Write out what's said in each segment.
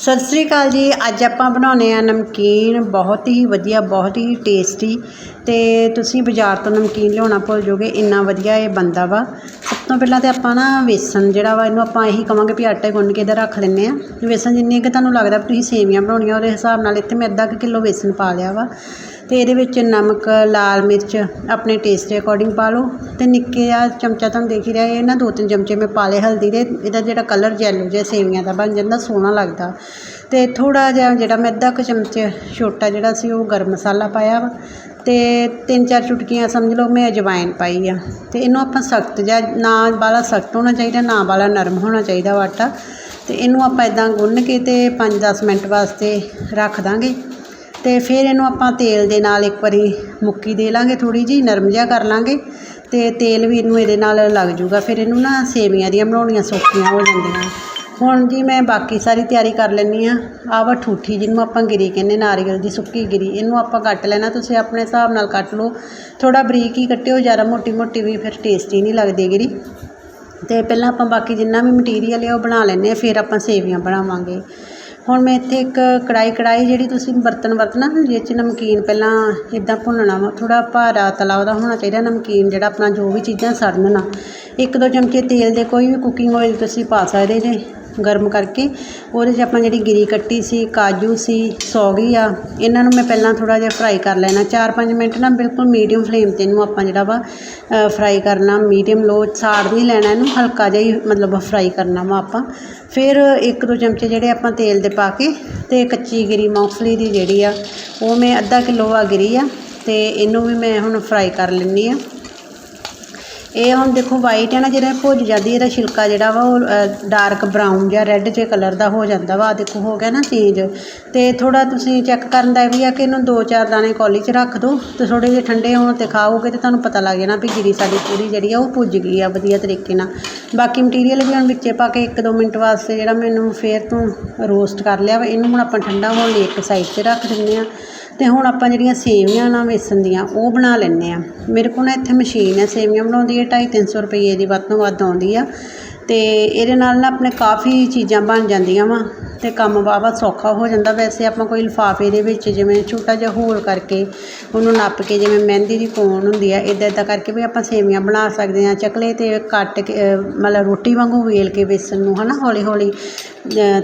ਸਤਿ ਸ੍ਰੀ ਅਕਾਲ ਜੀ। ਅੱਜ ਆਪਾਂ ਬਣਾਉਣੇ ਆ ਨਮਕੀਨ। ਬਹੁਤ ਹੀ ਵਧੀਆ, ਬਹੁਤ ਹੀ ਟੇਸਟੀ ਤੇ ਤੁਸੀਂ ਬਾਜ਼ਾਰ ਤੋਂ ਨਮਕੀਨ ਲਿਆਉਣਾ ਭੁੱਲ ਜਾਓਗੇ। ਇੰਨਾ ਵਧੀਆ ਇਹ ਬੰਦਾ ਵਾ। ਸਭ ਤੋਂ ਪਹਿਲਾਂ ਤੇ ਆਪਾਂ ਨਾ ਵੇਸਣ ਜਿਹੜਾ ਵਾ, ਇਹਨੂੰ ਆਪਾਂ ਇਹੀ ਕਵਾਂਗੇ ਵੀ ਆਟੇ ਗੁੰਨ ਕੇ ਇਹਦਾ ਰੱਖ ਲੈਂਦੇ ਆ। ਵੇਸਣ ਜਿੰਨੀ ਕਿ ਤੁਹਾਨੂੰ ਲੱਗਦਾ ਵੀ ਤੁਸੀਂ ਸੇਵੀਆਂ ਬਣਾਉਣੀਆਂ, ਉਹਦੇ ਹਿਸਾਬ ਨਾਲ ਇੱਥੇ ਮੈਂ ਅੱਧਾ ਕੁ ਕਿਲੋ ਵੇਸਣ ਪਾ ਲਿਆ ਵਾ। ਅਤੇ ਇਹਦੇ ਵਿੱਚ ਨਮਕ, ਲਾਲ ਮਿਰਚ ਆਪਣੇ ਟੇਸਟ ਦੇ ਅਕੋਰਡਿੰਗ ਪਾ ਲਓ ਅਤੇ ਨਿੱਕੇ ਜਿਹਾ ਚਮਚਾ ਤੁਹਾਨੂੰ ਦੇਖ ਹੀ ਰਿਹਾ, ਇਹ ਨਾ ਦੋ ਤਿੰਨ ਚਮਚੇ ਮੈਂ ਪਾ ਲਏ ਹਲਦੀ ਦੇ, ਇਹਦਾ ਜਿਹੜਾ ਕਲਰ ਜੈਲੋ ਜਿਹਾ ਸੇਵੀਆਂ ਦਾ ਬਣ ਜਾਂਦਾ, ਸੋਹਣਾ ਲੱਗਦਾ। ਅਤੇ ਥੋੜ੍ਹਾ ਜਿਹਾ ਜਿਹੜਾ ਮੈਂ ਅੱਧਾ ਕੁ ਚਮਚ ਛੋਟਾ ਜਿਹੜਾ ਸੀ ਉਹ ਗਰਮ ਮਸਾਲਾ ਪਾਇਆ ਵਾ ਅਤੇ ਤਿੰਨ ਚਾਰ ਚੁਟਕੀਆਂ ਸਮਝ ਲਓ ਮੈਂ ਅਜਵਾਇਣ ਪਾਈ ਆ। ਅਤੇ ਇਹਨੂੰ ਆਪਾਂ ਸਖਤ ਜਾਂ ਨਾ ਬਾਲਾ ਸਖਤ ਹੋਣਾ ਚਾਹੀਦਾ, ਨਾ ਬਾਲਾ ਨਰਮ ਹੋਣਾ ਚਾਹੀਦਾ ਵਾ ਆਟਾ। ਅਤੇ ਇਹਨੂੰ ਆਪਾਂ ਇਦਾਂ ਗੁੰਨ ਕੇ ਤੇ 5-10 ਮਿੰਟ ਵਾਸਤੇ ਰੱਖ ਦਾਂਗੇ। ਅਤੇ ਫਿਰ ਇਹਨੂੰ ਆਪਾਂ ਤੇਲ ਦੇ ਨਾਲ ਇੱਕ ਵਾਰੀ ਮੁੱਕੀ ਦੇ ਲਾਂਗੇ, ਥੋੜ੍ਹੀ ਜਿਹੀ, ਨਰਮ ਜਿਹਾ ਕਰ ਲਾਂਗੇ ਅਤੇ ਤੇਲ ਵੀ ਇਹਨੂੰ ਇਹਦੇ ਨਾਲ ਲੱਗ ਜੂਗਾ ਫਿਰ ਇਹਨੂੰ ਨਾ ਸੇਵੀਆਂ ਦੀਆਂ ਬਣਾਉਣੀਆਂ ਸੌਖੀਆਂ ਹੋ ਜਾਂਦੀਆਂ। ਹੁਣ ਜੀ ਮੈਂ ਬਾਕੀ ਸਾਰੀ ਤਿਆਰੀ ਕਰ ਲੈਂਦੀ ਹਾਂ। ਆਹ ਵਾ ਠੂਠੀ ਜਿਹਨੂੰ ਆਪਾਂ ਗਿਰੀ ਕਹਿੰਦੇ ਨਾਰੀਅਲ ਦੀ ਸੁੱਕੀ ਗਿਰੀ। ਇਹਨੂੰ ਆਪਾਂ ਕੱਟ ਲੈਣਾ, ਤੁਸੀਂ ਆਪਣੇ ਹਿਸਾਬ ਨਾਲ ਕੱਟ ਲਓ। ਥੋੜ੍ਹਾ ਬਰੀਕ ਹੀ ਕੱਟਿਓ, ਜ਼ਿਆਦਾ ਮੋਟੀ ਮੋਟੀ ਵੀ ਫਿਰ ਟੇਸਟੀ ਨਹੀਂ ਲੱਗਦੀ ਗਿਰੀ। ਅਤੇ ਪਹਿਲਾਂ ਆਪਾਂ ਬਾਕੀ ਜਿੰਨਾ ਵੀ ਮਟੀਰੀਅਲ ਹੈ ਉਹ ਬਣਾ ਲੈਂਦੇ ਹਾਂ, ਫਿਰ ਆਪਾਂ ਸੇਵੀਆਂ ਬਣਾਵਾਂਗੇ। ਹੁਣ ਮੈਂ ਇੱਥੇ ਇੱਕ ਕੜਾਈ ਕੜਾਈ ਜਿਹੜੀ ਤੁਸੀਂ ਬਰਤਨ ਵਰਤਣਾ ਜਿਹਦੇ 'ਚ ਨਮਕੀਨ ਪਹਿਲਾਂ ਇੱਦਾਂ ਭੁੰਨਣਾ ਵਾ। ਥੋੜ੍ਹਾ ਭਾਰਾ ਤਲਾ ਉਹਦਾ ਹੋਣਾ ਚਾਹੀਦਾ ਨਮਕੀਨ, ਜਿਹੜਾ ਆਪਣਾ ਜੋ ਵੀ ਚੀਜ਼ਾਂ ਸੜਨ ਨਾ। ਇੱਕ ਦੋ ਚਮਚੇ ਤੇਲ ਦੇ ਕੋਈ ਵੀ ਕੁਕਿੰਗ ਆਇਲ ਤੁਸੀਂ ਪਾ ਸਕਦੇ ਜੇ। ਗਰਮ ਕਰਕੇ। ਉਹਦੇ 'ਚ ਆਪਾਂ ਜਿਹੜੀ ਗਿਰੀ ਕੱਟੀ ਸੀ, ਕਾਜੂ ਸੀ, ਸੌਗੀ ਆ, ਇਹਨਾਂ ਨੂੰ ਮੈਂ ਪਹਿਲਾਂ ਥੋੜ੍ਹਾ ਜਿਹਾ ਫਰਾਈ ਕਰ ਲੈਣਾ। 4-5 ਮਿੰਟ ਨਾ ਬਿਲਕੁਲ ਮੀਡੀਅਮ ਫਲੇਮ ਤੇ ਇਹਨੂੰ ਆਪਾਂ ਜਿਹੜਾ ਵਾ ਫਰਾਈ ਕਰਨਾ ਮੀਡੀਅਮ ਲੋ ਸਾੜ ਨਹੀਂ ਲੈਣਾ ਇਹਨੂੰ, ਹਲਕਾ ਜਿਹਾ ਹੀ ਮਤਲਬ ਫਰਾਈ ਕਰਨਾ ਵਾ ਆਪਾਂ। ਫਿਰ ਇੱਕ ਦੋ ਚਮਚੇ ਜਿਹੜੇ ਆਪਾਂ ਤੇਲ ਦੇ ਪਾ ਕੇ ਤੇ ਕੱਚੀ ਗਿਰੀ ਮੂੰਗਫਲੀ ਦੀ ਜਿਹੜੀ ਆ, ਉਹ ਮੈਂ ਅੱਧਾ ਕਿਲੋ ਆ ਗਿਰੀ ਆ ਤੇ ਇਹਨੂੰ ਵੀ ਮੈਂ ਹੁਣ ਫਰਾਈ ਕਰ ਲੈਂਦੀ ਆ। ਇਹ ਹੁਣ ਦੇਖੋ ਵਾਈਟ ਹੈ ਨਾ, ਜਿਹੜਾ ਭੁੱਜ ਜਾਂਦੀ, ਇਹਦਾ ਛਿਲਕਾ ਜਿਹੜਾ ਵਾ, ਉਹ ਡਾਰਕ ਬਰਾਊਨ ਜਾਂ ਰੈੱਡ ਜਿਹੇ ਕਲਰ ਦਾ ਹੋ ਜਾਂਦਾ ਵਾ। ਦੇਖੋ, ਹੋ ਗਿਆ ਨਾ ਚੇਂਜ ਤੇ ਥੋੜਾ ਤੁਸੀਂ ਚੈੱਕ ਕਰਨ ਦਾ ਇਹ ਵੀ ਆ ਕਿ ਇਹਨੂੰ ਦੋ ਚਾਰ ਦਾਣੇ ਕੌਲੀ 'ਚ ਰੱਖ ਦਿਓ ਤੇ ਥੋੜੇ ਜਿਹੇ ਠੰਡੇ ਹੋਣ ਤੇ ਖਾਓਗੇ ਤੇ ਤੁਹਾਨੂੰ ਪਤਾ ਲੱਗ ਜਾਣਾ ਵੀ ਗਿਰੀ ਸਾਡੀ ਪੂਰੀ ਜਿਹੜੀ ਆ, ਉਹ ਭੁੱਜ ਗਈ ਆ ਵਧੀਆ ਤਰੀਕੇ ਨਾਲ। ਬਾਕੀ ਮਟੀਰੀਅਲ ਵੀ ਹੁਣ ਵਿੱਚੇ ਪਾ ਕੇ ਇੱਕ ਦੋ ਮਿੰਟ ਵਾਸਤੇ ਜਿਹੜਾ ਮੈਨੂੰ ਫੇਰ ਤੋਂ ਰੋਸਟ ਕਰ ਲਿਆ ਵਾ। ਇਹਨੂੰ ਹੁਣ ਆਪਾਂ ਠੰਡਾ ਹੋਣ ਲਈ ਇੱਕ ਸਾਈਡ 'ਤੇ ਰੱਖ ਦਿੰਦੇ ਆ। ਤੇ ਹੁਣ ਆਪਾਂ ਜਿਹੜੀਆਂ ਸੇਵੀਆਂ ਨਾ ਵੇਸਣ ਦੀਆਂ, ਉਹ ਬਣਾ ਲੈਂਦੇ ਆ ਮੇਰੇ ਕੋਲ ਨਾ ਇੱਥੇ ਮਸ਼ੀਨ ਹੈ, ਸੇਵੀਆਂ ਬਣਾਉਂਦੀ ਹੈ, ਢਾਈ ਤਿੰਨ ਸੌ ਰੁਪਈਏ ਦੀ, ਵੱਧ ਤੋਂ ਵੱਧ ਆਉਂਦੀ ਆ। ਅਤੇ ਇਹਦੇ ਨਾਲ ਨਾ ਆਪਣੇ ਕਾਫੀ ਚੀਜ਼ਾਂ ਬਣ ਜਾਂਦੀਆਂ ਵਾ ਅਤੇ ਕੰਮ ਵਾਵਾ ਸੌਖਾ ਹੋ ਜਾਂਦਾ। ਵੈਸੇ ਆਪਾਂ ਕੋਈ ਲਿਫਾਫੇ ਦੇ ਵਿੱਚ ਜਿਵੇਂ ਛੋਟਾ ਜਿਹਾ ਹੋਲ ਕਰਕੇ ਉਹਨੂੰ ਨੱਪ ਕੇ ਜਿਵੇਂ ਮਹਿੰਦੀ ਦੀ ਕੋਣ ਹੁੰਦੀ ਆ ਇੱਦਾਂ ਇੱਦਾਂ ਕਰਕੇ ਵੀ ਆਪਾਂ ਸੇਵੀਆਂ ਬਣਾ ਸਕਦੇ ਹਾਂ। ਚਕਲੇ ਤੇ ਕੱਟ ਕੇ ਮਤਲਬ ਰੋਟੀ ਵਾਂਗੂ ਵੇਲ ਕੇ ਵੇਸਣ ਨੂੰ ਹੈ ਨਾ ਹੌਲੀ ਹੌਲੀ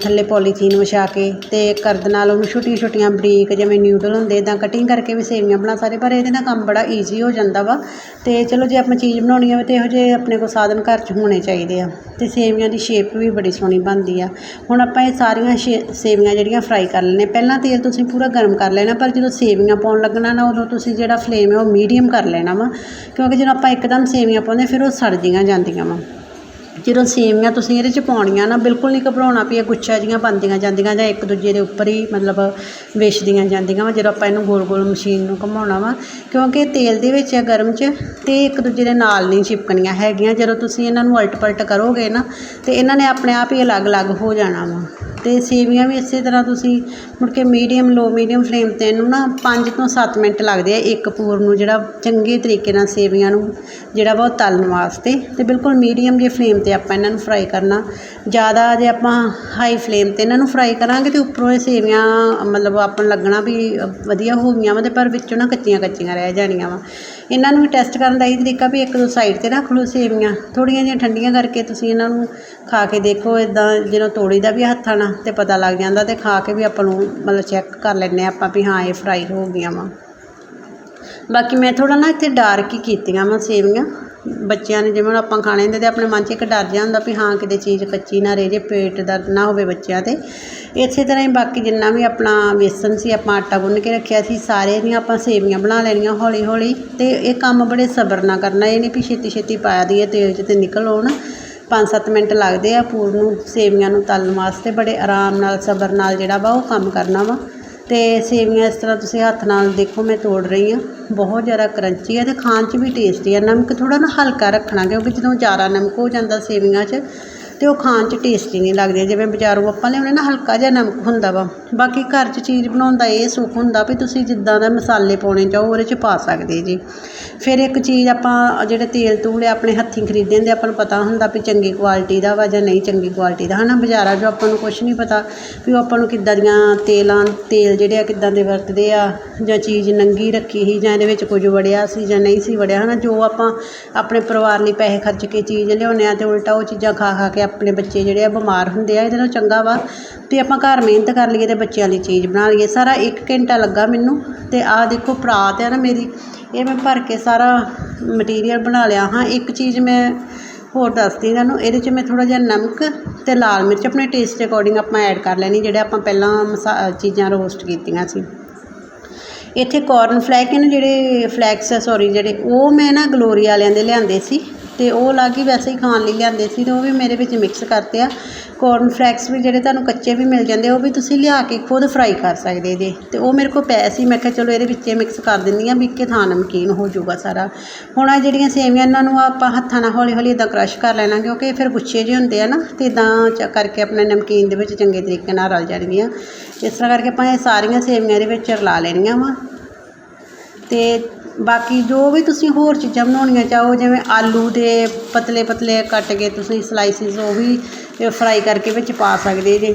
ਥੱਲੇ ਪੋਲੀਥੀਨ ਵਿਛਾ ਕੇ ਅਤੇ ਕਰਦ ਨਾਲ ਉਹਨੂੰ ਛੋਟੀਆਂ ਛੋਟੀਆਂ ਬਰੀਕ ਜਿਵੇਂ ਨਿਊਡਲ ਹੁੰਦੇ ਇੱਦਾਂ ਕਟਿੰਗ ਕਰਕੇ ਵੀ ਸੇਵੀਆਂ ਬਣਾ ਸਕਦੇ। ਪਰ ਇਹਦੇ ਨਾਲ ਕੰਮ ਬੜਾ ਈਜ਼ੀ ਹੋ ਜਾਂਦਾ ਵਾ ਅਤੇ ਚਲੋ ਜੇ ਆਪਾਂ ਚੀਜ਼ ਬਣਾਉਣੀ ਹੋਵੇ ਤਾਂ ਇਹੋ ਜਿਹੇ ਆਪਣੇ ਕੋਲ ਸਾਧਨ ਘਰ 'ਚ ਹੋਣੇ ਚਾਹੀਦੇ ਆ। ਅਤੇ ਸੇਵੀਆਂ ਦੀ ਸ਼ੇਪ ਵੀ ਬੜੀ ਸੋਹਣੀ ਬਣਦੀ ਆ। ਹੁਣ ਆਪਾਂ ਇਹ ਸਾਰੀਆਂ ਸ਼ੇ, ਸੇਵੀਆਂ ਜਿਹੜੀਆਂ ਫਰਾਈ ਕਰ ਲੈਣੇ ਪਹਿਲਾਂ ਤੇਲ ਤੁਸੀਂ ਪੂਰਾ ਗਰਮ ਕਰ ਲੈਣਾ, ਪਰ ਜਦੋਂ ਸੇਵੀਆਂ ਪਾਉਣ ਲੱਗਣਾ ਨਾ, ਉਦੋਂ ਤੁਸੀਂ ਜਿਹੜਾ ਫਲੇਮ ਹੈ ਉਹ ਮੀਡੀਅਮ ਕਰ ਲੈਣਾ ਵਾ। ਕਿਉਂਕਿ ਜਦੋਂ ਆਪਾਂ ਇੱਕਦਮ ਸੇਵੀਆਂ ਪਾਉਂਦੇ ਫਿਰ ਉਹ ਸੜਦੀਆਂ ਜਾਂਦੀਆਂ ਵਾ। ਜਦੋਂ ਸੇਵੀਆਂ ਤੁਸੀਂ ਇਹਦੇ 'ਚ ਪਾਉਣੀਆਂ ਨਾ, ਬਿਲਕੁਲ ਨਹੀਂ ਘਬਰਾਉਣਾ ਵੀ ਇਹ ਗੁੱਛਾ ਜਿਹੀਆਂ ਬਣਦੀਆਂ ਜਾਂਦੀਆਂ ਜਾਂ ਇੱਕ ਦੂਜੇ ਦੇ ਉੱਪਰ ਹੀ ਮਤਲਬ ਵਿਛਦੀਆਂ ਜਾਂਦੀਆਂ ਵਾ, ਜਦੋਂ ਆਪਾਂ ਇਹਨੂੰ ਗੋਲ ਗੋਲ ਮਸ਼ੀਨ ਨੂੰ ਘੁਮਾਉਣਾ ਵਾ। ਕਿਉਂਕਿ ਇਹ ਤੇਲ ਦੇ ਵਿੱਚ ਹੈ ਗਰਮ 'ਚ ਤੇ ਇੱਕ ਦੂਜੇ ਦੇ ਨਾਲ ਨਹੀਂ ਚਿਪਕਣੀਆਂ ਹੈਗੀਆਂ। ਜਦੋਂ ਤੁਸੀਂ ਇਹਨਾਂ ਨੂੰ ਉਲਟ ਪਲਟ ਕਰੋਗੇ ਨਾ, ਤਾਂ ਇਹਨਾਂ ਨੇ ਆਪਣੇ ਆਪ ਹੀ ਅਲੱਗ-ਅਲੱਗ ਹੋ ਜਾਣਾ ਵਾ। ਅਤੇ ਸੇਵੀਆਂ ਵੀ ਇਸੇ ਤਰ੍ਹਾਂ ਤੁਸੀਂ ਮੁੜ ਕੇ ਮੀਡੀਅਮ ਲੋ ਮੀਡੀਅਮ ਫਲੇਮ ਤੇ ਇਹਨੂੰ ਨਾ ਪੰਜ ਤੋਂ ਸੱਤ ਮਿੰਟ ਲੱਗਦੇ ਆ ਇੱਕ ਪੂਰ ਨੂੰ, ਜਿਹੜਾ ਚੰਗੇ ਤਰੀਕੇ ਨਾਲ ਸੇਵੀਆਂ ਨੂੰ ਜਿਹੜਾ ਵਾ ਉਹ ਤਲਣ ਵਾਸਤੇ। ਅਤੇ ਬਿਲਕੁਲ ਮੀਡੀਅਮ ਜੇ ਫਲੇਮ ਤੇ ਆਪਾਂ ਇਹਨਾਂ ਨੂੰ ਫਰਾਈ ਕਰਨਾ, ਜ਼ਿਆਦਾ ਜੇ ਆਪਾਂ ਹਾਈ ਫਲੇਮ ਤੇ ਇਹਨਾਂ ਨੂੰ ਫਰਾਈ ਕਰਾਂਗੇ ਤਾਂ ਉੱਪਰੋਂ ਇਹ ਸੇਵੀਆਂ, ਮਤਲਬ ਆਪਾਂ ਨੂੰ ਲੱਗਣਾ ਵੀ ਵਧੀਆ ਹੋ ਗਈਆਂ ਵਾ ਅਤੇ ਪਰ ਵਿੱਚੋਂ ਨਾ ਕੱਚੀਆਂ ਕੱਚੀਆਂ ਰਹਿ ਜਾਣੀਆਂ ਵਾ। ਇਹਨਾਂ ਨੂੰ ਵੀ ਟੈਸਟ ਕਰਨ ਦਾ ਇਹ ਤਰੀਕਾ ਵੀ ਇੱਕ ਦੋ ਸਾਈਡ ਤੇ ਰੱਖ ਲਓ ਸੇਵੀਆਂ। ਥੋੜੀਆਂ ਜਿਹੀਆਂ ਠੰਡੀਆਂ ਕਰਕੇ ਤੁਸੀਂ ਇਹਨਾਂ ਨੂੰ ਖਾ ਕੇ ਦੇਖੋ ਇਦਾਂ ਜਦੋਂ ਤੋੜੀ ਦਾ ਵੀ ਹੱਥਾਂ ਨਾਲ ਤੇ ਪਤਾ ਲੱਗ ਜਾਂਦਾ ਤੇ ਖਾ ਕੇ ਵੀ ਆਪਾਂ ਨੂੰ ਮਤਲਬ ਚੈੱਕ ਕਰ ਲੈਂਦੇ ਆਪਾਂ ਵੀ ਹਾਂ, ਇਹ ਫਰਾਈ ਹੋ ਗਈਆਂ ਵਾ। ਬਾਕੀ ਮੈਂ ਥੋੜਾ ਨਾ ਇੱਥੇ ਡਾਰਕ ਹੀ ਕੀਤੀਆਂ ਵਾ ਸੇਵੀਆਂ। ਬੱਚਿਆਂ ਨੇ ਜਿਵੇਂ ਹੁਣ ਆਪਾਂ ਖਾਣੇ ਹੁੰਦੇ ਤੇ ਆਪਣੇ ਮਨ 'ਚ ਇੱਕ ਡਰ ਜਿਹਾ ਹੁੰਦਾ ਵੀ ਹਾਂ ਕਿਤੇ ਚੀਜ਼ ਕੱਚੀ ਨਾ ਰਹਿ ਜੇ, ਪੇਟ ਦਰਦ ਨਾ ਹੋਵੇ ਬੱਚਿਆਂ ਤੇ। ਇਸੇ ਤਰ੍ਹਾਂ ਹੀ ਬਾਕੀ ਜਿੰਨਾ ਵੀ ਆਪਣਾ ਵੇਸਣ ਸੀ, ਆਪਾਂ ਆਟਾ ਗੁੰਨ ਕੇ ਰੱਖਿਆ ਸੀ, ਸਾਰੇ ਦੀਆਂ ਆਪਾਂ ਸੇਵੀਆਂ ਬਣਾ ਲੈਣੀਆਂ ਹੌਲੀ ਹੌਲੀ ਅਤੇ ਇਹ ਕੰਮ ਬੜੇ ਸਬਰ ਨਾਲ ਕਰਨਾ, ਇਹ ਨਹੀਂ ਵੀ ਛੇਤੀ ਛੇਤੀ ਪਾਇਆ ਦੀਏ ਤੇਲ 'ਚ ਤੇ ਨਿਕਲ ਆਉਣ। 5-7 ਮਿੰਟ ਲੱਗਦੇ ਆ ਪੂਰ ਨੂੰ, ਸੇਵੀਆਂ ਨੂੰ ਤਲਣ ਵਾਸਤੇ ਬੜੇ ਆਰਾਮ ਨਾਲ, ਸਬਰ ਨਾਲ ਜਿਹੜਾ ਵਾ ਉਹ ਕੰਮ ਕਰਨਾ ਵਾ। ਅਤੇ ਸੇਵੀਆਂ ਇਸ ਤਰ੍ਹਾਂ ਤੁਸੀਂ ਹੱਥ ਨਾਲ ਦੇਖੋ, ਮੈਂ ਤੋੜ ਰਹੀ ਹਾਂ। ਬਹੁਤ ਜ਼ਿਆਦਾ ਕਰੰਚੀ ਹੈ ਅਤੇ ਖਾਣ 'ਚ ਵੀ ਟੇਸਟੀ ਆ ਨਮਕ ਥੋੜ੍ਹਾ ਨਾ ਹਲਕਾ ਰੱਖਣਾ, ਕਿਉਂਕਿ ਜਦੋਂ ਜ਼ਿਆਦਾ ਨਮਕ ਹੋ ਜਾਂਦਾ ਸੇਵੀਆਂ 'ਚ ਅਤੇ ਉਹ ਖਾਣ 'ਚ ਟੇਸਟੀ ਨਹੀਂ ਲੱਗਦੇ, ਜਿਵੇਂ ਬਜ਼ਾਰੋਂ ਆਪਾਂ ਲਿਆਉਂਦੇ ਨਾ ਹਲਕਾ ਜਿਹਾ ਨਮਕ ਹੁੰਦਾ ਵਾ। ਬਾਕੀ ਘਰ 'ਚ ਚੀਜ਼ ਬਣਾਉਣ ਦਾ ਇਹ ਸੁੱਖ ਹੁੰਦਾ ਵੀ ਤੁਸੀਂ ਜਿੱਦਾਂ ਦਾ ਮਸਾਲੇ ਪਾਉਣੇ ਚਾਹੋ, ਉਹਦੇ 'ਚ ਪਾ ਸਕਦੇ ਜੀ। ਫਿਰ ਇੱਕ ਚੀਜ਼ ਆਪਾਂ ਜਿਹੜੇ ਤੇਲ ਤੂਲ ਆ, ਆਪਣੇ ਹੱਥੀਂ ਖਰੀਦੇ ਹੁੰਦੇ ਆਪਾਂ ਨੂੰ ਪਤਾ ਹੁੰਦਾ ਵੀ ਚੰਗੀ ਕੁਆਲਿਟੀ ਦਾ ਵਾ ਜਾਂ ਨਹੀਂ ਚੰਗੀ ਕੁਆਲਿਟੀ ਦਾ। ਹੈ ਨਾ ਬਾਜ਼ਾਰਾਂ 'ਚੋਂ ਆਪਾਂ ਨੂੰ ਕੁਛ ਨਹੀਂ ਪਤਾ ਵੀ ਉਹ ਆਪਾਂ ਨੂੰ ਕਿੱਦਾਂ ਦੀਆਂ ਤੇਲਾਂ, ਤੇਲ ਜਿਹੜੇ ਆ ਕਿੱਦਾਂ ਦੇ ਵਰਤਦੇ ਆ, ਜਾਂ ਚੀਜ਼ ਨੰਗੀ ਰੱਖੀ ਸੀ, ਜਾਂ ਇਹਦੇ ਵਿੱਚ ਕੁਝ ਵੜਿਆ ਸੀ ਜਾਂ ਨਹੀਂ ਸੀ ਵੜਿਆ। ਹੈ ਨਾ ਜੋ ਆਪਾਂ ਆਪਣੇ ਪਰਿਵਾਰ ਲਈ ਪੈਸੇ ਖਰਚ ਕੇ ਚੀਜ਼ ਲਿਆਉਂਦੇ ਆ ਅਤੇ ਉਲਟਾ ਉਹ ਚੀਜ਼ਾਂ ਖਾ ਖਾ ਕੇ ਆਪਣੇ ਬੱਚੇ ਜਿਹੜੇ ਆ ਬਿਮਾਰ ਹੁੰਦੇ ਆ, ਇਹਦੇ ਨਾਲੋਂ ਚੰਗਾ ਵਾ। ਅਤੇ ਆਪਾਂ ਘਰ ਮਿਹਨਤ ਕਰ ਲਈਏ ਅਤੇ ਬੱਚਿਆਂ ਲਈ ਚੀਜ਼ ਬਣਾ ਲਈਏ। ਸਾਰਾ ਇੱਕ ਘੰਟਾ ਲੱਗਾ ਮੈਨੂੰ ਅਤੇ ਆਹ ਦੇਖੋ ਪਰਾਤ ਆ ਨਾ ਮੇਰੀ। ਇਹ ਮੈਂ ਭਰ ਕੇ ਸਾਰਾ ਮਟੀਰੀਅਲ ਬਣਾ ਲਿਆ ਹਾਂ। ਇੱਕ ਚੀਜ਼ ਮੈਂ ਹੋਰ ਦੱਸਦੀ ਤੁਹਾਨੂੰ ਇਹਦੇ 'ਚ ਮੈਂ ਥੋੜ੍ਹਾ ਜਿਹਾ ਨਮਕ ਅਤੇ ਲਾਲ ਮਿਰਚ ਆਪਣੇ ਟੇਸਟ ਅਕੋਰਡਿੰਗ ਆਪਾਂ ਐਡ ਕਰ ਲੈਣੀ, ਜਿਹੜੇ ਆਪਾਂ ਪਹਿਲਾਂ ਮਸਾ, ਚੀਜ਼ਾਂ ਰੋਸਟ ਕੀਤੀਆਂ ਸੀ। ਇੱਥੇ ਕਾਰਨ ਫਲੈਕ ਨੇ ਜਿਹੜੇ ਫਲੈਕਸ ਆ ਸੌਰੀ ਜਿਹੜੇ ਉਹ ਮੈਂ ਨਾ ਗਲੋਰੀ ਵਾਲਿਆਂ ਦੇ ਲਿਆਂਦੇ ਸੀ। ਅਤੇ ਉਹ ਅਲੱਗ ਹੀ ਵੈਸੇ ਹੀ ਖਾਣ ਲਈ ਲਿਆਂਦੇ ਸੀ ਅਤੇ ਉਹ ਵੀ ਮੇਰੇ ਵਿੱਚ ਮਿਕਸ ਕਰਤੇ ਆ। ਕੋਰਨ ਫਲੈਕਸ ਵੀ ਜਿਹੜੇ ਤੁਹਾਨੂੰ ਕੱਚੇ ਵੀ ਮਿਲ ਜਾਂਦੇ, ਉਹ ਵੀ ਤੁਸੀਂ ਲਿਆ ਕੇ ਖੁਦ ਫਰਾਈ ਕਰ ਸਕਦੇ ਜੇ। ਅਤੇ ਉਹ ਮੇਰੇ ਕੋਲ ਪਏ ਸੀ, ਮੈਂ ਕਿਹਾ ਚਲੋ ਇਹਦੇ ਵਿੱਚ ਮਿਕਸ ਕਰ ਦਿੰਦੀ ਹਾਂ ਵੀ ਕਿ ਥਾਂ ਨਮਕੀਨ ਹੋ ਜਾਊਗਾ ਸਾਰਾ। ਹੁਣ ਆ ਜਿਹੜੀਆਂ ਸੇਵੀਆਂ ਇਹਨਾਂ ਨੂੰ ਆਪਾਂ ਹੱਥਾਂ ਨਾਲ ਹੌਲੀ ਹੌਲੀ ਇਦਾਂ ਕਰਸ਼ ਕਰ ਲੈਣਾ, ਕਿਉਂਕਿ ਫਿਰ ਗੁੱਛੇ ਜਿਹੇ ਹੁੰਦੇ ਆ ਨਾ ਅਤੇ ਇਦਾਂ ਚ ਕਰਕੇ ਆਪਣੇ ਨਮਕੀਨ ਦੇ ਵਿੱਚ ਚੰਗੇ ਤਰੀਕੇ ਨਾਲ ਰਲ ਜਾਣਗੀਆਂ। ਇਸ ਤਰ੍ਹਾਂ ਕਰਕੇ ਆਪਾਂ ਇਹ ਸਾਰੀਆਂ ਸੇਵੀਆਂ ਦੇ ਵਿੱਚ ਰਲਾ ਲੈਣੀਆਂ ਵਾ। ਅਤੇ ਬਾਕੀ ਜੋ ਵੀ ਤੁਸੀਂ ਹੋਰ ਚੀਜ਼ਾਂ ਬਣਾਉਣੀਆਂ ਚਾਹੋ, ਜਿਵੇਂ ਆਲੂ ਦੇ ਪਤਲੇ ਪਤਲੇ ਕੱਟ ਕੇ ਤੁਸੀਂ ਸਲਾਈਸਿਸ ਉਹ ਵੀ ਫਰਾਈ ਕਰਕੇ ਵਿੱਚ ਪਾ ਸਕਦੇ ਜੇ।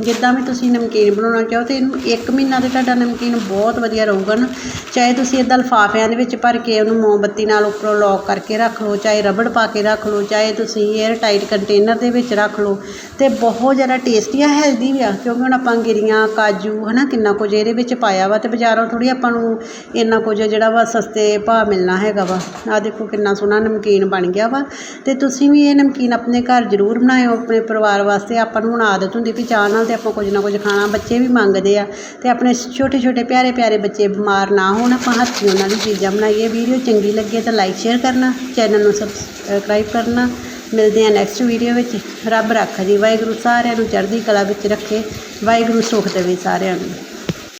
ਜਿੱਦਾਂ ਵੀ ਤੁਸੀਂ ਨਮਕੀਨ ਬਣਾਉਣਾ ਚਾਹੋ ਤੇ ਇਹਨੂੰ ਇੱਕ ਮਹੀਨਾ ਤੇ ਤੁਹਾਡਾ ਨਮਕੀਨ ਬਹੁਤ ਵਧੀਆ ਰਹੂਗਾ ਨਾ। ਚਾਹੇ ਤੁਸੀਂ ਇਦਾਂ ਲਫ਼ਾਫਿਆਂ ਦੇ ਵਿੱਚ ਭਰ ਕੇ ਉਹਨੂੰ ਮੋਮਬੱਤੀ ਨਾਲ ਉੱਪਰੋਂ ਲੌਕ ਕਰਕੇ ਰੱਖ ਲਓ, ਚਾਹੇ ਰਬੜ ਪਾ ਕੇ ਰੱਖ ਲਓ, ਚਾਹੇ ਤੁਸੀਂ 에ਅਰ ਟਾਈਟ ਕੰਟੇਨਰ ਦੇ ਵਿੱਚ ਰੱਖ ਲਓ ਤੇ ਬਹੁਤ ਜ਼ਿਆਦਾ ਟੇਸਟੀ ਆ ਹੈਲਦੀ ਵੀ ਆ। ਕਿਉਂਕਿ ਹੁਣ ਆਪਾਂ ਗਿਰੀਆਂ, ਕਾਜੂ ਹਨਾ, ਕਿੰਨਾ ਕੁਝ ਇਹਦੇ ਵਿੱਚ ਪਾਇਆ ਵਾ ਤੇ ਬਾਜ਼ਾਰੋਂ ਥੋੜੀ ਆਪਾਂ ਨੂੰ ਇੰਨਾ ਕੁਝ ਜਿਹੜਾ ਵਾ ਸਸਤੇ ਭਾਅ ਮਿਲਣਾ ਹੈਗਾ ਵਾ। ਆ ਦੇਖੋ ਕਿੰਨਾ ਸੋਹਣਾ ਨਮਕੀਨ ਬਣ ਗਿਆ ਵਾ ਤੇ ਤੁਸੀਂ ਵੀ ਇਹ ਨਮਕੀਨ ਆਪਣੇ ਘਰ ਜ਼ਰੂਰ ਬਣਾਇਓ, ਆਪਣੇ ਪਰਿਵਾਰ ਵਾਸਤੇ। ਆਪਾਂ ਨੂੰ ਹੁਣ ਆਦਤ ਹੁੰਦੀ ਵੀ ਚਾਹ ਨਾਲ ਤੇ ਆਪਾਂ ਕੁਝ ਨਾ ਕੁਝ ਖਾਣਾ, ਬੱਚੇ ਵੀ ਮੰਗਦੇ ਆ ਤੇ ਆਪਣੇ ਛੋਟੇ ਛੋਟੇ ਪਿਆਰੇ ਪਿਆਰੇ ਬੱਚੇ ਬਿਮਾਰ ਨਾ ਹੋਣ, ਆਪਾਂ ਹੱਥੀਂ ਉਹਨਾਂ ਦੀ ਚੀਜ਼ਾਂ ਬਣਾਈਏ। ਵੀਡੀਓ ਚੰਗੀ ਲੱਗੇ ਤਾਂ ਲਾਈਕ ਸ਼ੇਅਰ ਕਰਨਾ ਚੈਨਲ ਨੂੰ ਸਬਸਕ੍ਰਾਈਬ ਕਰਨਾ। ਮਿਲਦੇ ਆ ਨੈਕਸਟ ਵੀਡੀਓ ਵਿੱਚ। ਰੱਬ ਰੱਖਾ ਜੀ, ਵਾਹਿਗੁਰੂ ਸਾਰਿਆਂ ਨੂੰ ਚੜ੍ਹਦੀ ਕਲਾ ਵਿੱਚ ਰੱਖੇ। ਵਾਹਿਗੁਰੂ ਸੁਖ ਦੇਵੇ ਸਾਰਿਆਂ ਨੂੰ।